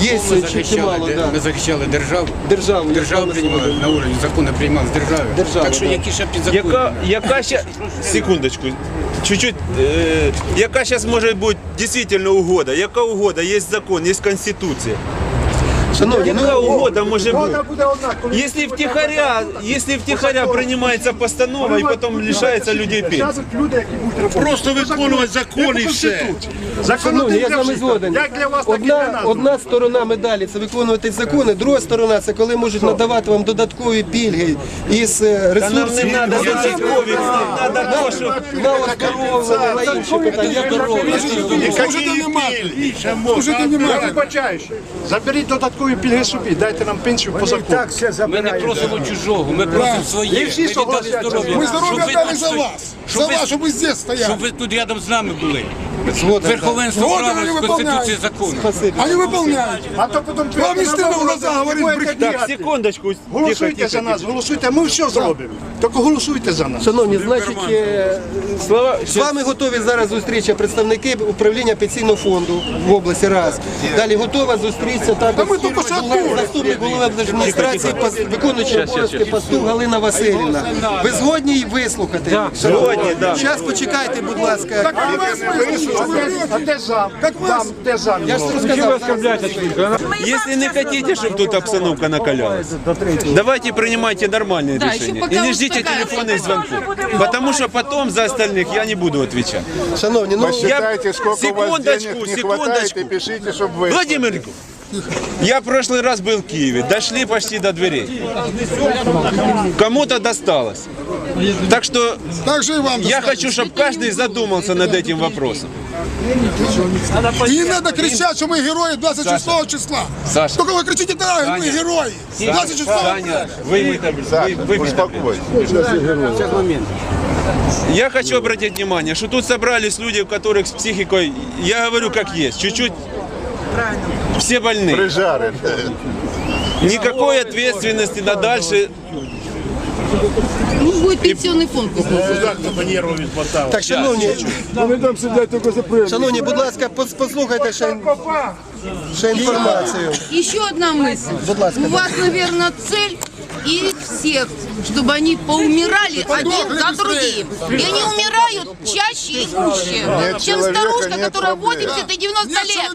Є Ми захищали, чимало, да. ми захищали державу. Державу. Державу приймали на уровні закону приймали з держави. Держава, так що да. які ще підзаконні? Яка, яка ще, секундочку, чуть-чуть, е, яка зараз може бути дійсно угода? Яка угода? Є закон, є конституція. Шановні, Яка ну, угода може бути? Если втихаря, если втихаря принимается постанова и потом лишается людей люди, які будуть. Просто виконувати закон і все. Шановні, я з вами згоден. Як для вас, так і для Одна, нас. одна сторона медалі це виконувати закони, друга сторона це коли можуть надавати вам додаткові пільги із е, нам не ресурсів. надо додаткових, нам надо то, що на оздоровлення, на інші питання. Я здоров'я. Служити Я немає. вибачаюсь. Заберіть додаткові пільги собі, дайте нам пенсію по закону. Ми не просимо чужого, ми просимо своє. І всі Ми віддали согласяться. здоров'я. Ми Щоб ви дали за. Щоб За ви- вас, щоб ви здесь Щоб ви тут рядом з нами були. Верховенство Згоден, права вони з Конституції виконують. закону. Спасибо. Они выполняют. А то потім Вам не стыдно в глаза говорить брехню? Так, секундочку, Голосуйте тихо, за нас, голосуйте, ми все зробимо. Тільки голосуйте за нас. Шановні, значить, е, Слова, з вами готові зараз зустрічі представники управління пенсійного фонду в області раз. Далі готова зустрітися Та також ми тільки голова- заступник голови адміністрації, виконуючий обов'язки пастух Галина Васильівна. Ви згодні її вислухати? Згодні, да. Зараз почекайте, будь ласка. Так а вас выслушать, А что вы де- врете? А де зам? Як вас? Там, де зам? Я ж розказав. зараз- Если не хотите, чтобы тут обстановка накалялась, давайте принимайте нормальные Да, еще решения. пока И не вот ждите такая телефонных звонков. Потому что потом за остальных я не буду отвечать. Шановні, ну Считайте, сколько у вас секундочку, денег не хватает секундочку. и пишите, чтобы вы... Владимир, я в прошлый раз был в Киеве, дошли почти до дверей. Кому-то досталось. Так что Так же и вам я хочу, чтобы каждый задумался над этим вопросом. И не надо кричать, что мы герои 26 числа. Саша. Только вы кричите, да, мы Саня. герои. 26 Саня, вы, вы, вы, вы. Я хочу обратить внимание, что тут собрались люди, у которых с психикой, я говорю как есть, чуть-чуть все больны. Прижары. Никакой ответственности на дальше. Ну, будет пенсионный фонд. так, шановні, шановні, будь ласка, пос- послухайте ще, ще інформацію. Еще одна мысль. Будь ласка, У вас, наверное, цель их всех, чтобы они поумирали один за другим. И они умирают чаще и гуще, Нет чем человека, старушка, нет которая проблем. 80 и 90 лет.